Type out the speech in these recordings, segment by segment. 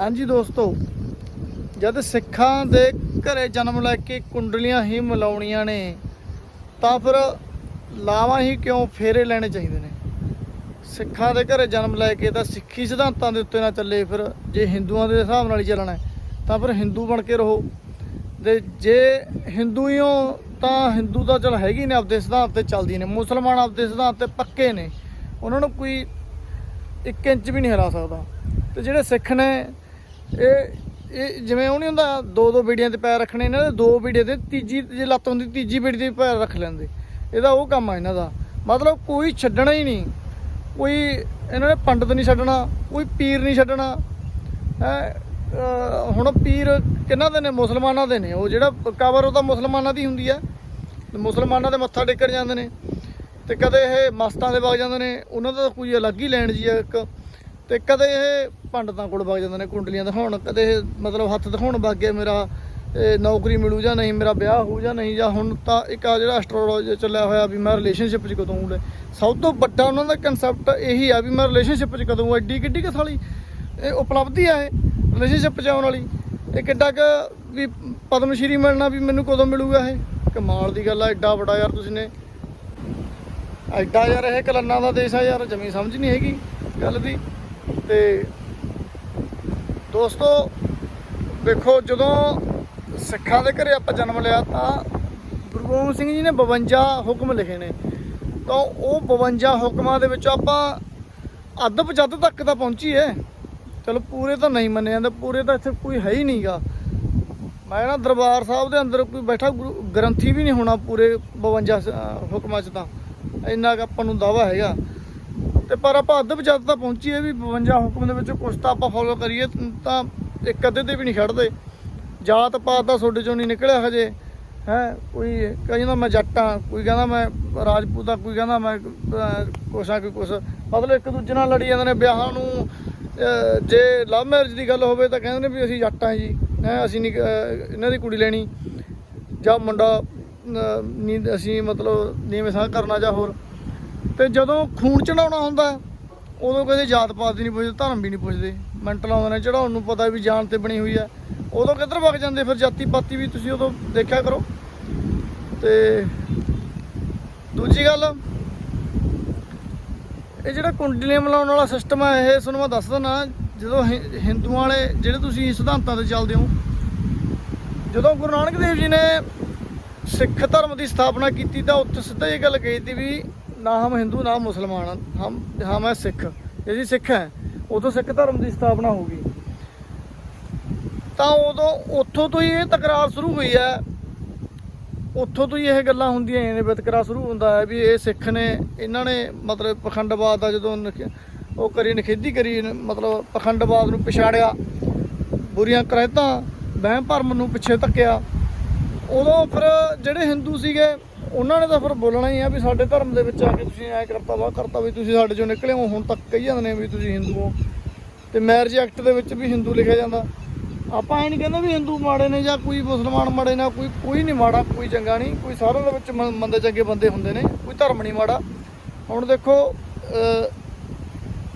ਹਾਂਜੀ ਦੋਸਤੋ, ਜਦ ਸਿੱਖਾਂ ਦੇ ਘਰੇ ਜਨਮ ਲੈ ਕੇ ਕੁੰਡਲੀਆਂ ਹੀ ਮਿਲਾਉਣੀਆਂ ਨੇ, ਤਾਂ ਫਿਰ ਲਾਵਾਂ ਹੀ ਕਿਉਂ ਫੇਰੇ ਲੈਣੇ ਚਾਹੀਦੇ ਨੇ? ਸਿੱਖਾਂ ਦੇ ਘਰੇ ਜਨਮ ਲੈ ਕੇ ਤਾਂ ਸਿੱਖੀ ਸਿਧਾਂਤਾਂ ਦੇ ਉੱਤੇ ਨਾ ਚੱਲੇ, ਫਿਰ ਜੇ ਹਿੰਦੂਆਂ ਦੇ ਹਿਸਾਬ ਨਾਲ ਹੀ ਚੱਲਣਾ ਤਾਂ ਫਿਰ ਹਿੰਦੂ ਬਣ ਕੇ ਰਹੋ। ਤੇ ਜੇ ਹਿੰਦੂ ਹੀ ਹੋ, ਤਾਂ ਹਿੰਦੂ ਤਾਂ ਚਲ ਹੈਗੀ ਨੇ, ਆਪਦੇ ਸਿਧਾਂਤ ਤੇ ਚੱਲਦੀ ਨੇ। ਮੁਸਲਮਾਨ ਆਪਦੇ ਸਿਧਾਂਤ ਤੇ ਪੱਕੇ ਨੇ। ਉਹਨਾਂ ਨੂੰ ਕੋਈ 1 ਇੰਚ ਵੀ ਨਹੀਂ ਹਰਾ ਸਕਦਾ। ਤੇ ਜਿਹੜੇ ਸਿੱਖ ਨੇ, ਇਹ ਇਹ ਜਿਵੇਂ ਉਹ ਨਹੀਂ ਹੁੰਦਾ, ਦੋ ਦੋ ਬੀੜੀਆਂ ਤੇ ਪੈਰ ਰੱਖਣੇ, ਇਹਨਾਂ ਦੇ ਦੋ ਬੀੜੇ ਤੇ ਤੀਜੀ, ਜੇ ਲੱਤ ਹੁੰਦੀ ਤੀਜੀ ਬੀੜੀ ਤੇ ਪੈਰ ਰੱਖ ਲੈਂਦੇ। ਇਹਦਾ ਉਹ ਕੰਮ ਆ ਇਹਨਾਂ ਦਾ। ਮਤਲਬ ਕੋਈ ਛੱਡਣਾ ਹੀ ਨਹੀਂ। ਕੋਈ ਇਹਨਾਂ ਨੇ ਪੰਡਤ ਨਹੀਂ ਛੱਡਣਾ, ਕੋਈ ਪੀਰ ਨਹੀਂ ਛੱਡਣਾ। ਹੈ ਹੁਣ ਪੀਰ ਕਿਹਨਾਂ ਦੇ ਨੇ? ਮੁਸਲਮਾਨਾਂ ਦੇ ਨੇ। ਉਹ ਜਿਹੜਾ ਕਬਰ, ਉਹ ਤਾਂ ਮੁਸਲਮਾਨਾਂ ਦੀ ਹੁੰਦੀ ਹੈ ਮੁਸਲਮਾਨਾਂ ਦੇ ਮੱਥਾ ਟੇਕਣ ਜਾਂਦੇ ਨੇ। ਤੇ ਕਦੇ ਇਹ ਮਸਤਾਂ ਦੇ ਵਗ ਜਾਂਦੇ ਨੇ। ਉਹਨਾਂ ਦਾ ਤਾਂ ਕੋਈ ਅਲੱਗ ਹੀ ਲੈਣ ਜੀ ਆ ਇੱਕ। ਤੇ ਕਦੇ ਇਹ ਪੰਡਤਾਂ ਕੋਲ ਵਗ ਜਾਂਦੇ ਨੇ, ਕੁੰਡਲੀਆਂ ਦਿਖਾਉਣ ਕਦੇ ਮਤਲਬ ਹੱਥ ਦਿਖਾਉਣ ਵਗ ਗਏ ਮੇਰਾ ਨੌਕਰੀ ਮਿਲੂ ਜਾਂ ਨਹੀਂ, ਮੇਰਾ ਵਿਆਹ ਹੋਊ ਜਾਂ ਨਹੀਂ, ਜਾਂ ਹੁਣ ਤਾਂ ਇੱਕ ਆ ਜਿਹੜਾ ਐਸਟ੍ਰੋਲੋਜੀ ਚੱਲਿਆ ਹੋਇਆ ਵੀ ਮੈਂ ਰਿਲੇਸ਼ਨਸ਼ਿਪ 'ਚ ਕਦੋਂ ਹੂੰ ਸਭ ਤੋਂ ਵੱਡਾ ਉਹਨਾਂ ਦਾ ਕਨਸੈਪਟ ਇਹੀ ਆ ਵੀ ਮੈਂ ਰਿਲੇਸ਼ਨਸ਼ਿਪ 'ਚ ਕਦੋਂ ਐਡੀ ਕਿੱਡੀ ਕਿ ਇਹ ਉਪਲਬਧੀ ਆ ਇਹ ਰਿਲੇਸ਼ਨਸ਼ਿਪ 'ਚ ਆਉਣ ਵਾਲੀ। ਇਹ ਕਿੱਡਾ ਕੁ ਵੀ ਪਦਮ ਸ਼੍ਰੀ ਮਿਲਣਾ ਵੀ ਮੈਨੂੰ ਕਦੋਂ ਮਿਲੂਗਾ ਇਹ? ਕਮਾਲ ਦੀ ਗੱਲ ਆ, ਐਡਾ ਵੱਡਾ ਯਾਰ ਤੁਸੀਂ ਨੇ। ਐਡਾ ਯਾਰ ਇਹ ਕਲੰਨਾ ਦਾ ਦੇਸ਼ ਆ ਯਾਰ, ਜਮੀ ਸਮਝ ਨਹੀਂ ਹੈਗੀ ਗੱਲ ਦੀ। ਤੇ ਦੋਸਤੋ, ਦੇਖੋ, ਜਦੋਂ ਸਿੱਖਾਂ ਦੇ ਘਰੇ ਆਪਾਂ ਜਨਮ ਲਿਆ ਤਾਂ ਗੁਰੂ ਗੋਬਿੰਦ ਸਿੰਘ ਜੀ ਨੇ 52 ਹੁਕਮ ਲਿਖੇ ਨੇ। ਤਾਂ ਉਹ 52 ਹੁਕਮਾਂ ਦੇ ਵਿੱਚ ਆਪਾਂ ਅੱਧ ਪਜੱਧ ਤੱਕ ਤਾਂ ਪਹੁੰਚੀਏ। ਚਲੋ, ਪੂਰੇ ਤਾਂ ਨਹੀਂ ਮੰਨੇ ਜਾਂਦੇ, ਪੂਰੇ ਤਾਂ ਇੱਥੇ ਕੋਈ ਹੈ ਹੀ ਨਹੀਂਗਾ। ਮੈਂ ਨਾ ਦਰਬਾਰ ਸਾਹਿਬ ਦੇ ਅੰਦਰ ਕੋਈ ਬੈਠਾ, ਗੁਰੂ ਗ੍ਰੰਥੀ ਵੀ ਨਹੀਂ ਹੋਣਾ ਪੂਰੇ 52 ਹੁਕਮਾਂ 'ਚ ਤਾਂ। ਇੰਨਾ ਕੁ ਆਪਾਂ ਨੂੰ ਦਾਵਾ ਹੈਗਾ। ਤੇ ਪਰ ਆਪਾਂ ਅੱਧ ਪਜੱਧ ਤਾਂ ਪਹੁੰਚੀਏ ਵੀ 52 ਹੁਕਮ ਦੇ ਵਿੱਚੋਂ ਕੁਛ ਤਾਂ ਆਪਾਂ ਫੋਲੋ ਕਰੀਏ ਤਾਂ ਇੱਕ ਅੱਧੇ ਤੇ ਵੀ ਨਹੀਂ ਛੱਡਦੇ। ਜਾਤ ਪਾਤ ਦਾ ਤੁਹਾਡੇ ਚੋਂ ਨਹੀਂ ਨਿਕਲਿਆ ਹਜੇ ਹੈ? ਕੋਈ ਕਹਿੰਦਾ ਮੈਂ ਜੱਟਾਂ ਕੋਈ ਕਹਿੰਦਾ ਮੈਂ ਰਾਜਪੂਤ ਆ ਕੋਈ ਕਹਿੰਦਾ ਮੈਂ ਅਹ, ਕੁਛ ਆ ਕੋਈ ਕੁਛ। ਮਤਲਬ ਇੱਕ ਦੂਜੇ ਨਾਲ ਲੜੀ ਜਾਂਦੇ ਨੇ ਵਿਆਹਾਂ ਨੂੰ ਜੇ ਲਵ ਮੈਰਿਜ ਦੀ ਗੱਲ ਹੋਵੇ ਤਾਂ ਕਹਿੰਦੇ ਨੇ ਵੀ ਅਸੀਂ ਜੱਟਾਂ ਜੀ ਹੈ? ਅਸੀਂ ਨਹੀਂ ਇਹਨਾਂ ਦੀ ਕੁੜੀ ਲੈਣੀ। ਜਾਂ ਮੁੰਡਾ ਅਹ, ਨਹੀਂ ਅਸੀਂ ਮਤਲਬ ਨੀਵੇਂ ਸਾਹ ਕਰਨਾ ਜਾਂ ਹੋਰ। ਤੇ ਜਦੋਂ ਖੂਨ ਚੜਾਉਣਾ ਹੁੰਦਾ, ਉਦੋਂ ਕਦੇ ਜਾਤ ਪਾਤ ਦੀ ਨਹੀਂ ਪੁੱਛਦੇ ਧਰਮ ਵੀ ਨਹੀਂ ਪੁੱਛਦੇ ਮੈਂਟਲ ਆਉਂਦੇ ਨੇ ਚੜਾਉਣ ਨੂੰ ਪਤਾ ਵੀ ਜਾਨ ਤੇ ਬਣੀ ਹੋਈ ਹੈ। ਉਦੋਂ ਕਿੱਧਰ ਵਗ ਜਾਂਦੇ ਫਿਰ ਜਾਤੀ ਪਾਤੀ ਵੀ ਤੁਸੀਂ ਉਦੋਂ ਦੇਖਿਆ ਕਰੋ। ਤੇ ਦੂਜੀ ਗੱਲ, ਇਹ ਜਿਹੜਾ ਕੁੰਡਲੀਆਂ ਮਿਲਾਉਣ ਵਾਲਾ ਸਿਸਟਮ ਹੈ ਇਹ ਤੁਹਾਨੂੰ ਮੈਂ ਦੱਸ ਦਿੰਦਾ, ਜਦੋਂ ਹਿ- ਹਿੰਦੂਆਂ ਵਾਲੇ ਜਿਹੜੇ ਤੁਸੀਂ ਸਿਧਾਂਤਾਂ ਤੇ ਚੱਲਦੇ ਹੋ, ਜਦੋਂ ਗੁਰੂ ਨਾਨਕ ਦੇਵ ਜੀ ਨੇ ਸਿੱਖ ਧਰਮ ਦੀ ਸਥਾਪਨਾ ਕੀਤੀ ਤਾਂ ਉੱਥੇ ਸਿੱਧਾ ਇਹ ਗੱਲ ਕਹੀ ਤੀ ਵੀ ਨਾ ਹਮ ਹਿੰਦੂ, ਨਾ ਮੁਸਲਮਾਨ, ਹਮ ਹਮ ਹੈ ਸਿੱਖ। ਜਿਹੜੀ ਸਿੱਖ ਹੈ, ਉਦੋਂ ਸਿੱਖ ਧਰਮ ਦੀ ਸਥਾਪਨਾ ਹੋ ਗਈ। ਤਾਂ ਉਦੋਂ ਉੱਥੋਂ ਤੋਂ ਹੀ ਇਹ ਤਕਰਾਰ ਸ਼ੁਰੂ ਹੋਈ ਹੈ। ਉੱਥੋਂ ਤੋਂ ਹੀ ਇਹ ਗੱਲਾਂ ਹੁੰਦੀਆਂ ਨੇ ਵਿਤਕਰਾ ਸ਼ੁਰੂ ਹੁੰਦਾ ਹੈ ਵੀ ਇਹ ਸਿੱਖ ਨੇ, ਇਹਨਾਂ ਨੇ ਮਤਲਬ ਪਖੰਡਵਾਦ ਦਾ ਜਦੋਂ ਨਖ- ਉਹ ਕਰੀ ਨਖੇਦੀ ਕਰੀ, ਮਤਲਬ ਪਖੰਡਵਾਦ ਨੂੰ ਪਛਾੜਿਆ, ਬੁਰੀਆਂ ਕਰੈਤਾਂ ਵਹਿਮ ਭਰਮ ਨੂੰ ਪਿੱਛੇ ਧੱਕਿਆ। ਉਦੋਂ ਫਿਰ ਜਿਹੜੇ ਹਿੰਦੂ ਸੀਗੇ ਉਹਨਾਂ ਨੇ ਤਾਂ ਫਿਰ ਬੋਲਣਾ ਹੀ ਆ ਵੀ ਸਾਡੇ ਧਰਮ ਦੇ ਵਿੱਚ ਆ ਕੇ ਤੁਸੀਂ ਐ ਕਰਤਾ ਵਾ ਕਰਤਾ ਵੀ ਤੁਸੀਂ ਸਾਡੇ ਚੋਂ ਨਿਕਲੇ ਹੋ, ਹੁਣ ਤੱਕ ਕਹੀ ਜਾਂਦੇ ਨੇ ਵੀ ਤੁਸੀਂ ਹਿੰਦੂ ਹੋ। ਤੇ ਮੈਰਿਜ ਐਕਟ ਦੇ ਵਿੱਚ ਵੀ ਹਿੰਦੂ ਲਿਖਿਆ ਜਾਂਦਾ। ਆਪਾਂ ਇਹ ਨਹੀਂ ਕਹਿੰਦੇ ਵੀ ਹਿੰਦੂ ਮਾੜੇ ਨੇ ਜਾਂ ਕੋਈ ਮੁਸਲਮਾਨ ਮਾੜੇ ਨਾ, ਕੋਈ ਕੋਈ ਨਹੀਂ ਮਾੜਾ, ਕੋਈ ਚੰਗਾ ਨਹੀਂ ਕੋਈ ਸਾਰਿਆਂ ਦੇ ਵਿੱਚ ਮੰਦੇ ਚੰਗੇ ਬੰਦੇ ਹੁੰਦੇ ਨੇ, ਕੋਈ ਧਰਮ ਨਹੀਂ ਮਾੜਾ। ਹੁਣ ਦੇਖੋ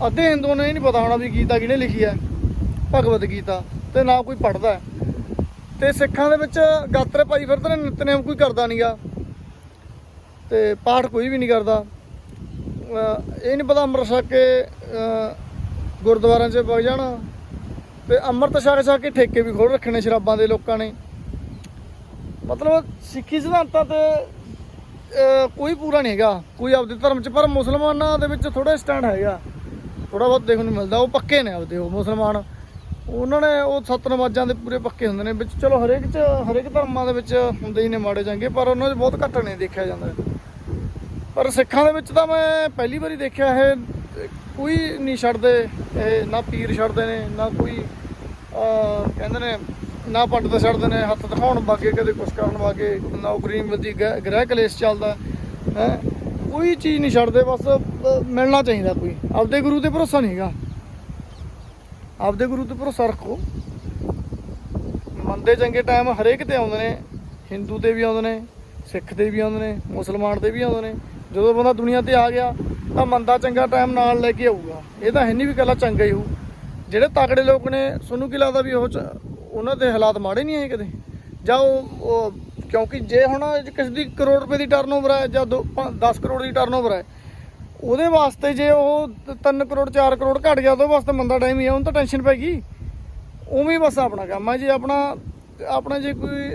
ਅੱਧੇ ਹਿੰਦੂਆਂ ਨੇ ਇਹ ਨਹੀਂ ਪਤਾ ਹੋਣਾ ਵੀ ਗੀਤਾ ਕਿਹਨੇ ਲਿਖੀ ਹੈ ਭਗਵਤ ਗੀਤਾ, ਤੇ ਨਾ ਕੋਈ ਪੜਦਾ ਹੈ ਤੇ ਸਿੱਖਾਂ ਦੇ ਵਿੱਚ ਗਾਤਰੇ ਪਾਈ ਫਿਰਦੇ ਨੇ, ਨਿਤਨੇਮ ਕੋਈ ਕਰਦਾ ਨਹੀਂਗਾ ਤੇ ਪਾਠ ਕੋਈ ਵੀ ਨਹੀਂ ਕਰਦਾ। ਇਹ ਨਹੀਂ ਪਤਾ ਅੰਮ੍ਰਿਤ ਛਕ ਕੇ ਗੁਰਦੁਆਰਿਆਂ 'ਚ ਵਗ ਜਾਣਾ। ਤੇ ਅੰਮ੍ਰਿਤ ਛਕ ਛਕ ਕੇ ਠੇਕੇ ਵੀ ਖੋਲ ਰੱਖਣੇ ਸ਼ਰਾਬਾਂ ਦੇ ਲੋਕਾਂ ਨੇ। ਮਤਲਬ ਸਿੱਖੀ ਸਿਧਾਂਤਾਂ ਤੇ ਕੋਈ ਪੂਰਾ ਨਹੀਂ ਹੈਗਾ। ਕੋਈ ਆਪਦੇ ਧਰਮ 'ਚ, ਪਰ ਮੁਸਲਮਾਨਾਂ ਦੇ ਵਿੱਚ ਥੋੜਾ ਸਟੈਂਡ ਹੈਗਾ। ਥੋੜਾ ਬਹੁਤ ਦੇਖਣ ਨੂੰ ਮਿਲਦਾ, ਉਹ ਪੱਕੇ ਨੇ ਆਪਦੇ, ਉਹ ਮੁਸਲਮਾਨ। ਉਹਨਾਂ ਨੇ ਉਹ ਸੱਤ ਨਮਾਜ਼ਾਂ ਦੇ ਪੂਰੇ ਪੱਕੇ ਹੁੰਦੇ ਨੇ, ਵਿੱਚ ਚਲੋ ਹਰੇਕ ਚ, ਹਰੇਕ ਧਰਮਾਂ ਦੇ ਵਿੱਚ ਹੁੰਦੇ ਹੀ ਨੇ ਮਾੜੇ ਚੰਗੇ, ਪਰ ਉਹਨਾਂ 'ਚ ਬਹੁਤ ਘੱਟ ਨੇ ਦੇਖਿਆ ਜਾਂਦਾ। ਪਰ ਸਿੱਖਾਂ ਦੇ ਵਿੱਚ ਤਾਂ ਮੈਂ ਪਹਿਲੀ ਵਾਰੀ ਦੇਖਿਆ ਇਹ, ਕੋਈ ਨਹੀਂ ਛੱਡਦੇ, ਇਹ ਨਾ ਪੀਰ ਛੱਡਦੇ ਨੇ, ਨਾ ਕੋਈ ਕਹਿੰਦੇ ਨੇ, ਨਾ ਪੰਡਤ ਛੱਡਦੇ ਨੇ, ਹੱਥ ਦਿਖਾਉਣ ਵਾਗੇ, ਕਦੇ ਕੁਛ ਕਰਨ ਵਾਗੇ ਨੌਕਰੀ ਨਹੀਂ ਗ੍ਰਹਿ ਕਲੇਸ਼ ਚੱਲਦਾ, ਹੈ। ਕੋਈ ਚੀਜ਼ ਨਹੀਂ ਛੱਡਦੇ, ਬਸ ਮਿਲਣਾ ਚਾਹੀਦਾ ਕੋਈ। ਆਪਦੇ ਗੁਰੂ ਤੇ ਭਰੋਸਾ ਨਹੀਂ ਹੈਗਾ। ਆਪਦੇ ਗੁਰੂ ਤੇ ਭਰੋਸਾ ਰੱਖੋ ਮੰਦੇ ਚੰਗੇ ਟਾਈਮ ਹਰੇਕ ਤੇ ਆਉਂਦੇ ਨੇ। ਹਿੰਦੂ ਤੇ ਵੀ ਆਉਂਦੇ ਨੇ, ਸਿੱਖ ਤੇ ਵੀ ਆਉਂਦੇ ਨੇ, ਮੁਸਲਮਾਨ ਤੇ ਵੀ ਆਉਂਦੇ ਨੇ। ਜਦੋਂ ਬੰਦਾ ਦੁਨੀਆ ਤੇ ਆ ਗਿਆ, ਤਾਂ ਮੰਦਾ ਚੰਗਾ ਟਾਈਮ ਨਾਲ ਲੈ ਕੇ ਆਊਗਾ। ਇਹ ਤਾਂ ਹੈ ਨਹੀਂ ਵੀ ਕੱਲਾ ਚੰਗਾ ਹੀ ਹੋਊ। ਜਿਹੜੇ ਤਾਕੜੇ ਲੋਕ ਨੇ, ਤੁਹਾਨੂੰ ਕੀ ਲੱਗਦਾ ਵੀ ਉਹ ਚ- ਉਹਨਾਂ ਦੇ ਹਾਲਾਤ ਮਾੜੇ ਨਹੀਂ ਹੈ ਕਦੇ? ਜਾਂ ਉਹ ਉਹ ਕਿਉਂਕਿ ਜੇ ਹੁਣ ਕਿਸੇ ਦੀ ਕਰੋੜ ਰੁਪਏ ਦੀ ਟਰਨਓਵਰ ਹੈ ਜਾਂ 10 ਕਰੋੜ ਦੀ ਟਰਨਓਵਰ ਹੈ ਉਹਦੇ ਵਾਸਤੇ ਜੇ ਉਹ 3 ਕਰੋੜ 4 ਕਰੋੜ ਘਟ ਗਿਆ, ਉਹਦੇ ਵਾਸਤੇ ਮੰਦਾ ਟਾਈਮ ਹੀ ਆ, ਉਹਨੂੰ ਤਾਂ ਟੈਨਸ਼ਨ ਪੈ ਗਈ। ਉਵੇਂ ਬਸ ਆਪਣਾ ਕੰਮ ਹੈ ਜੇ ਆਪਣਾ ਆਪਣਾ ਜੇ ਕੋਈ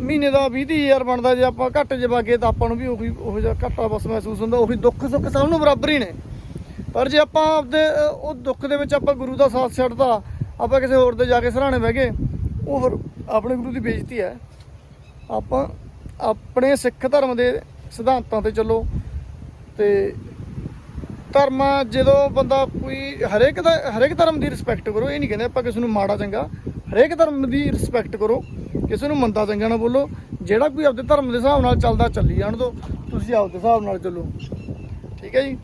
ਮਹੀਨੇ ਦਾ 20000 ਬਣਦਾ, ਜੇ ਆਪਾਂ ਘੱਟ ਜੇ ਵਾਗੇ ਤਾਂ ਆਪਾਂ ਨੂੰ ਵੀ ਉਹੀ, ਉਹ ਜਿਹਾ ਘਾਟਾ ਬਸ ਮਹਿਸੂਸ ਹੁੰਦਾ, ਉਹੀ ਦੁੱਖ ਸੁੱਖ ਸਭ ਨੂੰ ਬਰਾਬਰ ਹੀ ਨੇ। ਪਰ ਜੇ ਆਪਾਂ ਆਪਦੇ ਉਹ ਦੁੱਖ ਦੇ ਵਿੱਚ ਆਪਾਂ ਗੁਰੂ ਦਾ ਸਾਥ ਛੱਡਦਾ ਆਪਾਂ ਕਿਸੇ ਹੋਰ ਦੇ ਜਾ ਕੇ ਸਰਾਣੇ ਬਹਿ ਗਏ, ਉਹ ਫਿਰ ਆਪਣੇ ਗੁਰੂ ਦੀ ਬੇਇੱਜ਼ਤੀ ਹੈ। ਆਪਾਂ ਆਪਣੇ ਸਿੱਖ ਧਰਮ ਦੇ ਸਿਧਾਂਤਾਂ ਤੇ ਚੱਲੋ, ਤੇ ਧਰਮ ਜਦੋਂ ਬੰਦਾ ਕੋਈ ਹਰੇਕ ਦਾ, ਹਰੇਕ ਧਰਮ ਦੀ ਰਿਸਪੈਕਟ ਕਰੋ, ਇਹ ਨਹੀਂ ਕਹਿੰਦੇ ਆਪਾਂ ਕਿਸੇ ਨੂੰ ਮਾੜਾ ਚੰਗਾ। ਹਰੇਕ ਧਰਮ ਦੀ ਰਿਸਪੈਕਟ ਕਰੋ, ਕਿਸੇ ਨੂੰ ਮੰਦਾ ਚੰਗਾ ਨਾ ਬੋਲੋ। ਜਿਹੜਾ ਕੋਈ ਆਪਦੇ ਧਰਮ ਦੇ ਹਿਸਾਬ ਨਾਲ ਚੱਲਦਾ, ਚੱਲੀ ਜਾਣ ਦਿਓ ਤੁਸੀਂ ਆਪਦੇ ਹਿਸਾਬ ਨਾਲ ਚੱਲੋ। ਠੀਕ ਹੈ ਜੀ?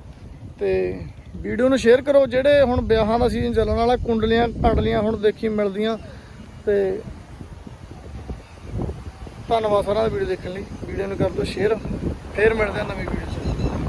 ਤੇ ਵੀਡੀਓ ਨੂੰ ਸ਼ੇਅਰ ਕਰੋ, ਜਿਹੜੇ ਹੁਣ ਵਿਆਹਾਂ ਦਾ ਸੀਜ਼ਨ ਚੱਲਣ ਵਾਲਾ, ਕੁੰਡਲੀਆਂ, ਕੰਡਲੀਆਂ ਹੁਣ ਦੇਖੀ ਮਿਲਦੀਆਂ। ਤੇ ਧੰਨਵਾਦ ਸਾਰਿਆਂ ਦਾ ਵੀਡੀਓ ਦੇਖਣ ਲਈ। ਵੀਡੀਓ ਨੂੰ ਕਰ ਦਿਓ ਸ਼ੇਅਰ ਫੇਰ ਮਿਲਦੇ ਹਾਂ ਨਵੀਂ